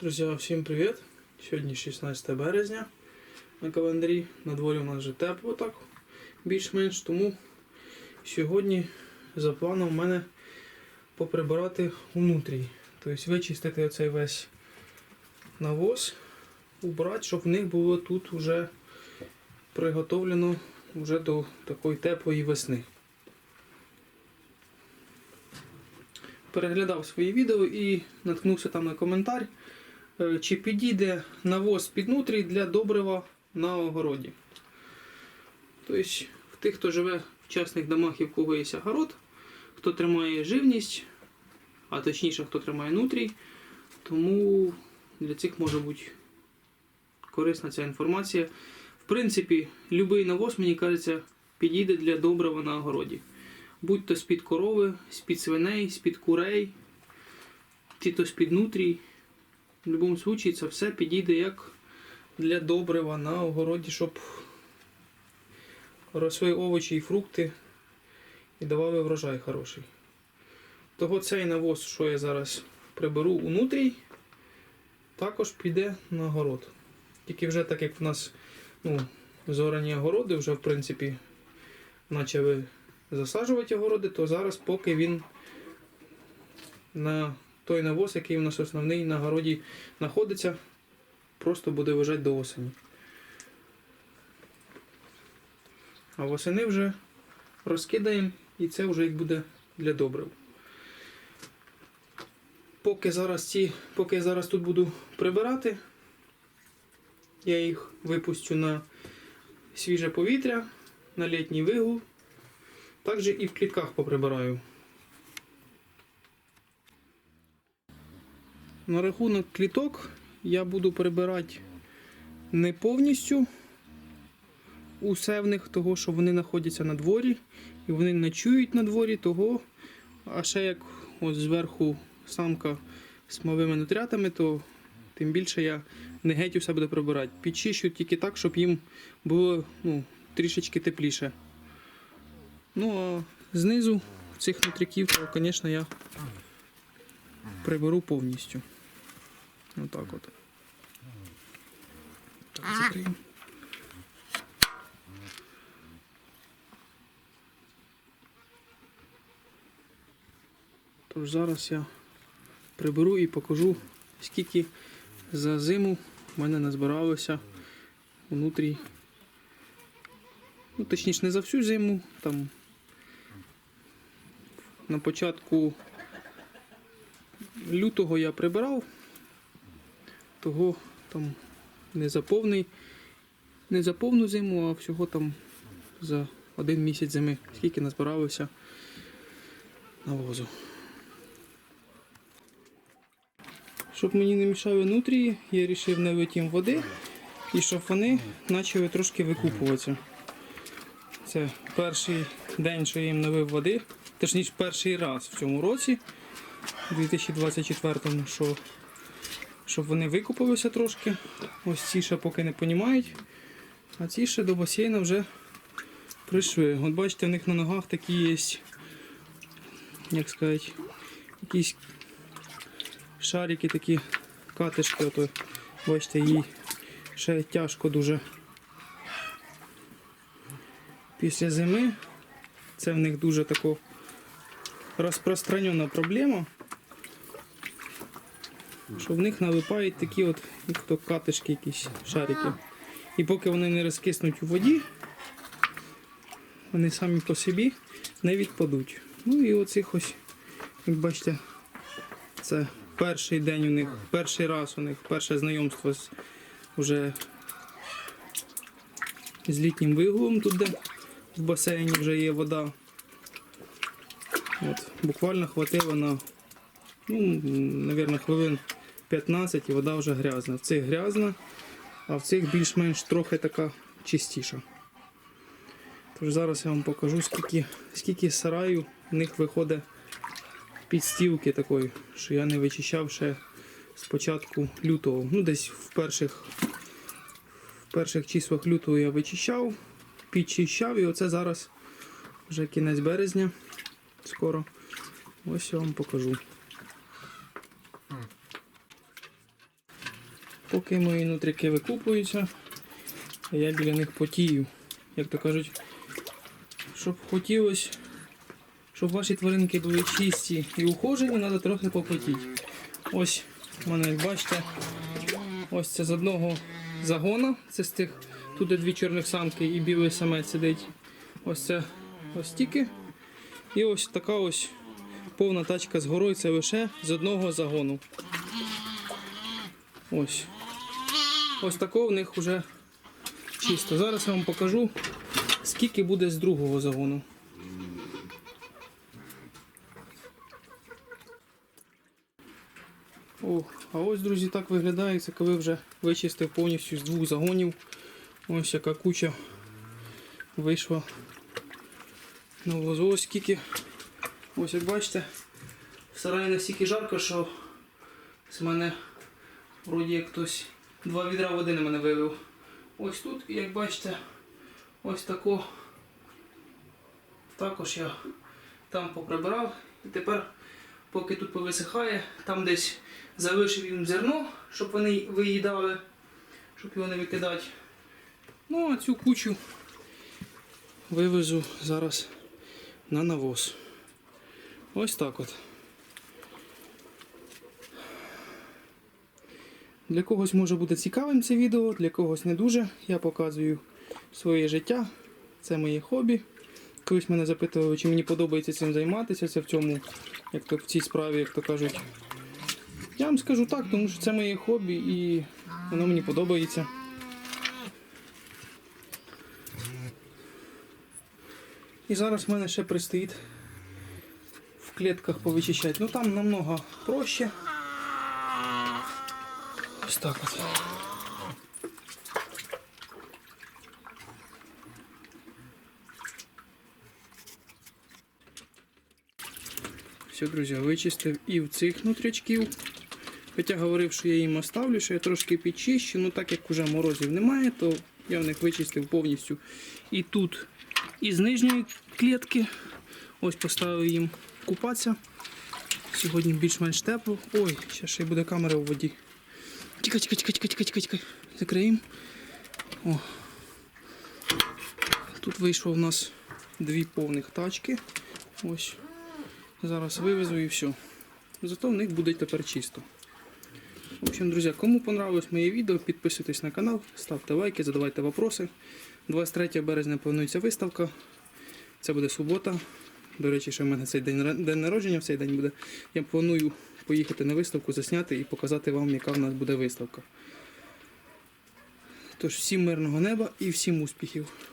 Друзі, всім привіт! Сьогодні 16 березня на календарі. На дворі у нас вже тепло так, більш-менш. Тому сьогодні за планом у мене поприбирати внутрі. Тобто вичистити оцей весь навоз, убрати, щоб в них було тут вже приготовлено вже до такої теплої весни. Переглядав свої відео і наткнувся там на коментар, чи підійде навоз під нутрій для добрива на огороді. Тобто, в тих, хто живе в частних домах і в кого є огород, хто тримає живність, а точніше, хто тримає нутрій, тому для цих може бути корисна ця інформація. В принципі, будь-який навоз, мені кажеться, підійде для добрива на огороді. Будь то з-під корови, з-під свиней, з-під курей, чи то з-під нутрій. В будь-якому випадку це все підійде як для добрива на огороді, щоб росли овочі і фрукти і давали врожай хороший. Того цей навоз, що я зараз приберу у нутрій, також піде на город. Тільки вже так як в нас ну, зорані огороди, вже в принципі почали засаджувати огороди, то зараз, поки він на той навоз, який у нас основний на городі знаходиться, просто буде лежати до осені. А восени вже розкидаємо і це вже як буде для добрив. Поки зараз ці, поки я зараз тут буду прибирати, я їх випустю на свіже повітря, на літній вигул. Також і в клітках поприбираю. На рахунок кліток я буду прибирати не повністю усе в них, того, що вони знаходяться на дворі, і вони ночують на дворі, того, а ще як ось зверху самка з малими нутрятами, то тим більше я не геть усе буду прибирати. Підчищу тільки так, щоб їм було ну, трішечки тепліше. Ну а знизу цих нутряків, то, звісно, я приберу повністю. Отак от. Так, закриємо. Тож зараз я приберу і покажу, скільки за зиму в мене назбиралося внутрі. Ну, точніше, не за всю зиму, там на початку лютого я прибирав, того там не за повний, не за повну зиму, а всього там за один місяць зими, скільки назбиралося навозу. Щоб мені не мішали нутрії, я вирішив налити їм води і щоб вони почали трошки викупуватися. Це перший день, що я їм налив води, точніше перший раз в цьому році, у 2024-му, що, щоб вони викупалися трошки. Ось ці ще поки не розуміють, а ці ще до басейна вже прийшли. От бачите, в них на ногах такі є, як сказати, якісь шарики такі катишки, ото, бачите, їй ще тяжко дуже. Після зими це в них дуже тако розпространена проблема, що в них налипають такі от, як то катишки якісь шарики. І поки вони не розкиснуть у воді, вони самі по собі не відпадуть. Ну і оцих ось, як бачите, це перший день у них, перший раз у них, перше знайомство з вже з літнім вигулом, тут де в басейні вже є вода. От, буквально хватило на, ну, мабуть, хвилин 15 і вода вже грязна. В цих грязна, а в цих більш-менш трохи така чистіша. Тож зараз я вам покажу, скільки, скільки сараю в них виходить підстілки такої, що я не вичищав ще з початку лютого. Ну, десь в перших, в перших числах лютого я вичищав, підчищав і оце зараз вже кінець березня. Скоро. Ось я вам покажу. Поки мої нутрики викупуються, я біля них потію. Як то кажуть, щоб хотілося, щоб ваші тваринки були чисті і ухожені, треба трохи попотіти. Ось у мене, як бачите, ось це з одного загона. Це з тих, тут де дві чорних самки і білий самець сидить. Ось це ось тільки. І ось така ось повна тачка з горою, це лише з одного загону. Ось. Ось такого в них вже чисто. Зараз я вам покажу, скільки буде з другого загону. О, а ось, друзі, так виглядає, це коли вже вичистив повністю з двох загонів. Ось яка куча вийшла на возу. Ось скільки. Ось як бачите, в сараї настільки жарко, що з мене вроді як хтось два відра води на мене вилив. Ось тут, як бачите, ось тако. Також я там поприбирав. І тепер, поки тут повисихає, там десь залишив їм зерно, щоб вони виїдали, щоб його не викидати. Ну, а цю кучу вивезу зараз на навоз. Ось так от. Для когось може бути цікавим це відео, для когось не дуже. Я показую своє життя, це моє хобі. Колись мене запитували, чи мені подобається цим займатися, це в цьому, як то в цій справі, як то кажуть. Я вам скажу так, тому що це моє хобі і воно мені подобається. І зараз в мене ще пристоїть в клітках повичищати. Ну там намного проще. Ось так от. Все, друзі, вичистив і в цих нутрячків. Хоча говорив, що я їм оставлю, що я трошки підчищу, ну так як уже морозів немає, то я в них вичистив повністю. І тут із нижньої клітки. Ось поставив їм купатися. Сьогодні більш-менш тепло. Ой, ще ще й буде камера у воді. Тікай, тікай, тікай, тікай, тікай, тікай, тікай. Закриємо. Тут вийшло в нас дві повних тачки. Ось. Зараз вивезу і все. Зато в них буде тепер чисто. В общем, друзі, кому понравилось моє відео, підписуйтесь на канал, ставте лайки, задавайте вопроси. 23 березня планується виставка. Це буде субота. До речі, ще в мене цей день, день народження в цей день буде. Я планую поїхати на виставку, засняти і показати вам, яка в нас буде виставка. Тож всім мирного неба і всім успіхів!